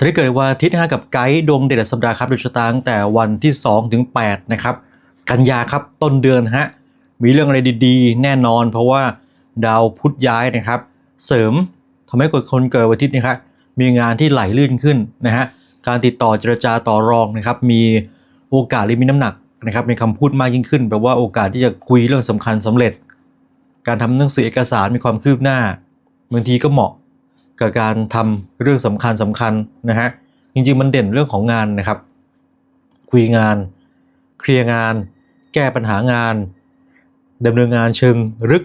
ท่าเกิดวันอาทิตย์นะกับไกด์ดวงเด่นสัปดาห์ครับโดยชะตาตั้งแต่วันที่2ถึง8นะครับกันยาครับต้นเดือนฮะมีเรื่องอะไรดีๆ แน่นอน เพราะว่าดาวพุธย้ายนะครับ เสริมทำให้คนเกิดวันอาทิตย์นะครับมีงานที่ไหลลื่นขึ้นนะฮะการติดต่อเจรจาต่อรองนะครับ มีโอกาสหรือมีน้ำหนักนะครับในคำพูดมากยิ่งขึ้นแปลว่าโอกาสที่จะคุยเรื่องสำคัญสำเร็จ การทำหนังสือเอกสารมีความคืบหน้าบางทีก็เหมาะ กับการทำเรื่องสำคัญสำคัญนะฮะจริงๆมันเด่นเรื่องของงานนะครับ คุยงาน เคลียร์งาน แก้ปัญหางานดำเนินงานเชิงลึก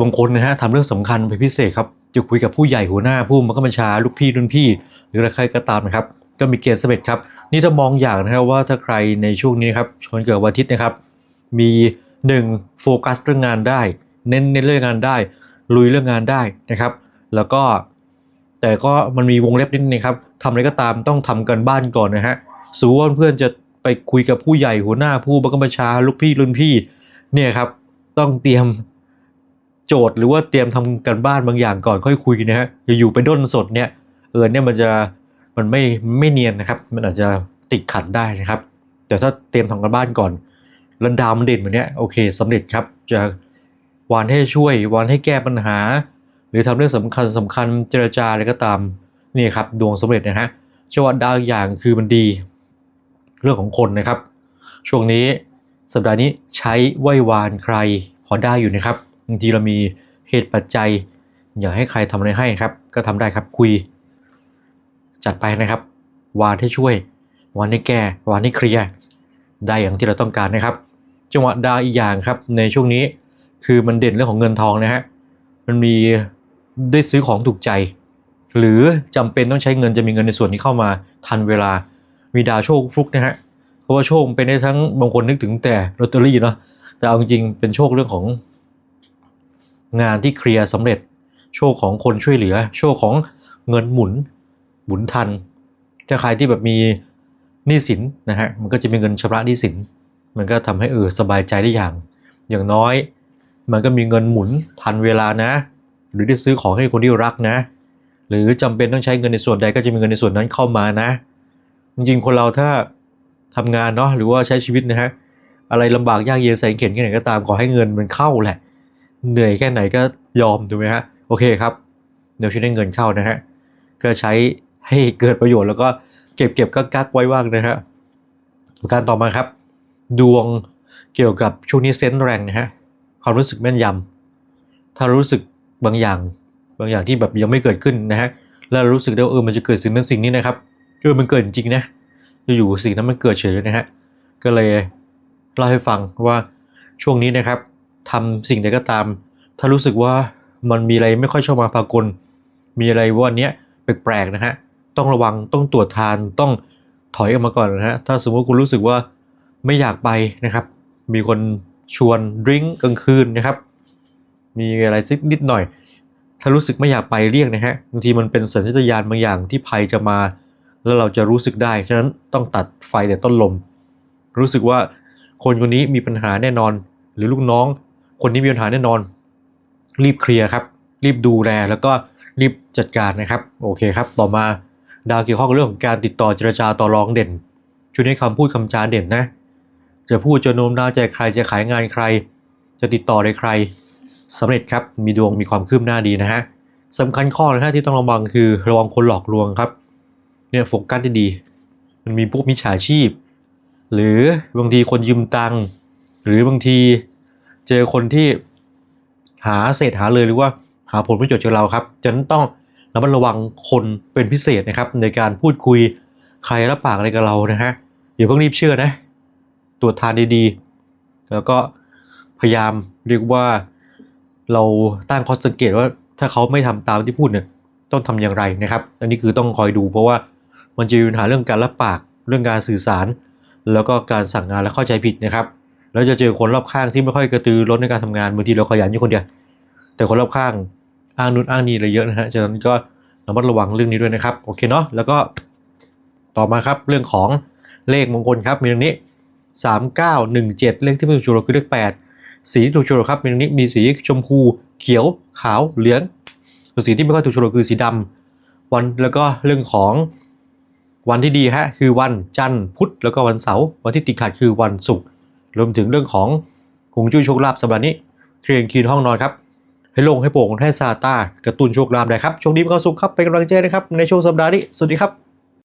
บางคนนะฮะทำเรื่องสำคัญเป็นพิเศษครับจะคุยกับผู้ใหญ่หัวหน้าผู้บังคับบัญชาลูกพี่รุ่นพี่ หรือใครก็ตามนะครับก็มีเกณฑ์สำเร็จครับ นี่ถ้ามองอย่างนะครับว่าถ้าใครในช่วงนี้นะครับชนเกิดวันอาทิตย์นะครับ มีหนึ่งโฟกัสเรื่องงานได้ เน้นในเรื่องงานได้ ลุยเรื่องงานได้นะครับ แล้วก็แต่ก็มันมีวงเล็บนิดนึงครับทำอะไรก็ตามต้องทำกันบ้านก่อนนะฮะสูว่าเพื่อนจะไปคุยกับผู้ใหญ่หัวหน้าผู้บังคับบัญชาลูกพี่รุ่นพี่เนี่ยครับ ต้องเตรียมโจทย์หรือว่าเตรียมทำกันบ้านบางอย่างก่อนค่อยคุยนะฮะอย่าอยู่ไปด้นสดเนี่ยเออเนี่ยมันจะมันไม่ไม่เนียนนะครับ มันอาจจะติดขัดได้นะครับ แต่ถ้าเตรียมทำกันบ้านก่อนแล้วดาวมันเด่นแบบเนี้ยโอเคสำเร็จครับจะวานให้ช่วยวานให้แก้ปัญหา หรือทำเรื่องสำคัญสำคัญเจรจาอะไรก็ตามนี่ครับดวงสำเร็จนะฮะจังหวะดาวอย่างคือมันดี เรื่องของคนนะครับ ช่วงนี้สัปดาห์นี้ใช้ไหว้วานใครพอได้อยู่นะครับบางทีเรามีเหตุปัจจัย อยากให้ใครทำอะไรให้ครับ ก็ทำได้ครับคุย จัดไปนะครับ วานให้ช่วย วานให้แก้วานให้เคลียร์ได้อย่างที่เราต้องการนะครับ จังหวะดาวอีกอย่างครับในช่วงนี้คือมันเด่นเรื่องของเงินทองนะฮะมันมี ได้ซื้อของถูกใจ หรือจำเป็นต้องใช้เงินจะมีเงินในส่วนนี้เข้ามาทันเวลามีดาวโชคฟลุกนะฮะเพราะว่าโชคเป็นได้ทั้งบางคนนึกถึงแต่ลอตเตอรี่เนาะแต่เอาจริงๆเป็นโชคเรื่องของงานที่เคลียร์สำเร็จ โชคของคนช่วยเหลือ โชคของเงินหมุนหมุนทันถ้าใครที่แบบมีหนี้สินนะฮะมันก็จะมีเงินชำระหนี้สิน มันก็ทำให้เออสบายใจได้อย่าง อย่างน้อย มันก็มีเงินหมุนทันเวลานะ หรือได้ซื้อของให้คนที่รักนะ หรือจำเป็นต้องใช้เงินในส่วนใดก็จะมีเงินในส่วนนั้นเข้ามานะ จริงๆคนเราถ้าทำงานเนาะหรือว่าใช้ชีวิตนะฮะอะไรลำบากยากเย็นแสนเข็ญแค่ไหนก็ตามขอให้เงินมันเข้าแหละ เหนื่อยแค่ไหนก็ยอมถูกไหมฮะโอเคครับเดี๋ยวช่วยได้เงินเข้านะฮะก็ใช้ให้เกิดประโยชน์แล้วก็เก็บเก็บกักกักไว้ว่างนะฮะประการต่อมาครับ ดวงเกี่ยวกับช่วงนี้เซนส์แรงนะฮะความรู้สึกแม่นยำถ้ารู้สึก บางอย่าง บางอย่างที่แบบยังไม่เกิดขึ้นนะฮะแล้วรู้สึกได้ว่าเออมันจะเกิดสิ่งนั้นสิ่งนี้นะครับเออมันเกิดจริงนะอยู่ๆสิ่งนั้นมันเกิดเฉยเลยนะฮะก็เลยเล่าให้ฟังว่าช่วงนี้นะครับทำสิ่งใดก็ตาม ถ้ารู้สึกว่ามันมีอะไรไม่ค่อยชอบมาพากล มีอะไรวันเนี้ยแปลกๆนะฮะต้องระวังต้องตรวจทานต้องถอยออกมาก่อนนะฮะถ้าสมมติคุณรู้สึกว่าไม่อยากไปนะครับ มีคนชวนดริงก์กลางคืนนะครับ มีอะไรสักนิดหน่อย ถ้ารู้สึกไม่อยากไปเรียกนะฮะบางทีมันเป็นสัญชาตญาณบางอย่างที่ภัยจะมา แล้วเราจะรู้สึกได้ฉะนั้นต้องตัดไฟแต่ต้นลม รู้สึกว่าคนคนนี้มีปัญหาแน่นอน หรือลูกน้อง คนนี้มีปัญหาแน่นอน รีบเคลียร์ครับ รีบดูแลแล้วก็รีบจัดการนะครับ โอเคครับ ต่อมาดาวเกี่ยวข้องกับเรื่องของการติดต่อเจรจาต่อรองเด่นช่วยให้คำพูดคำจาเด่นนะ จะพูดจะโน้มน้าวใจใครจะขายงานใคร จะติดต่อในใคร สำเร็จครับ มีดวงมีความคืบหน้าดีนะฮะสำคัญข้อนะฮะที่ต้องระวังคือระวังคนหลอกลวงครับ เนี่ยโฟกัสดีๆมันมีพวกมิจฉาชีพ หรือบางทีคนยืมตังค์หรือบางทีเจอคนที่หาเศษหาเลยหรือว่าหาผลประโยชน์จากเราครับฉะนั้นต้องระมัดระวังคนเป็นพิเศษนะครับ ในการพูดคุยใครรับปากอะไรกับเรานะฮะอย่าเพิ่งรีบเชื่อนะ ตรวจทานดีๆ แล้วก็พยายามเรียกว่า เราตั้งข้อสังเกตว่าถ้าเขาไม่ทำตามที่พูดเนี่ยต้องทำอย่างไรนะครับ อันนี้คือต้องคอยดูเพราะว่ามันจะมีปัญหาเรื่องการรับปากเรื่องการสื่อสาร แล้วก็การสั่งงานและเข้าใจผิดนะครับ แล้วจะเจอคนรอบข้างที่ไม่ค่อยกระตือร้นในการทำงานบางทีเราขยันอยู่คนเดียวแต่คนรอบข้างอ้างนู่นอ้างนี่อะไรเยอะนะฮะฉะนั้นก็ระมัดระวังเรื่องนี้ด้วยนะครับโอเคเนาะแล้วก็ต่อมาครับเรื่องของเลขมงคลครับมีตรงนี้ 3917 เลขที่ไม่ถูกโฉลกคือเลข8 สีที่ถูกโฉลกครับมีตรงนี้มีสีชมพู เขียว ขาว เหลืองส่วนสีที่ไม่ค่อยถูกโฉลกคือสีดำวันแล้วก็เรื่องของวันที่ดีฮะคือวันจันทร์พุธแล้วก็วันเสาร์วันที่ติดขัดคือวันศุกร์รวมถึงเรื่องของหงจุ้ยโชคลาภสัปดาห์นี้เตรียมคีนห้องนอนครับให้ลงให้โปร่งให้ซาตากระตุ้นโชคลาภได้ครับช่วงนี้มีความสุขครับเป็นกำลังใจนะครับในช่วงสัปดาห์นี้สวัสดีครับ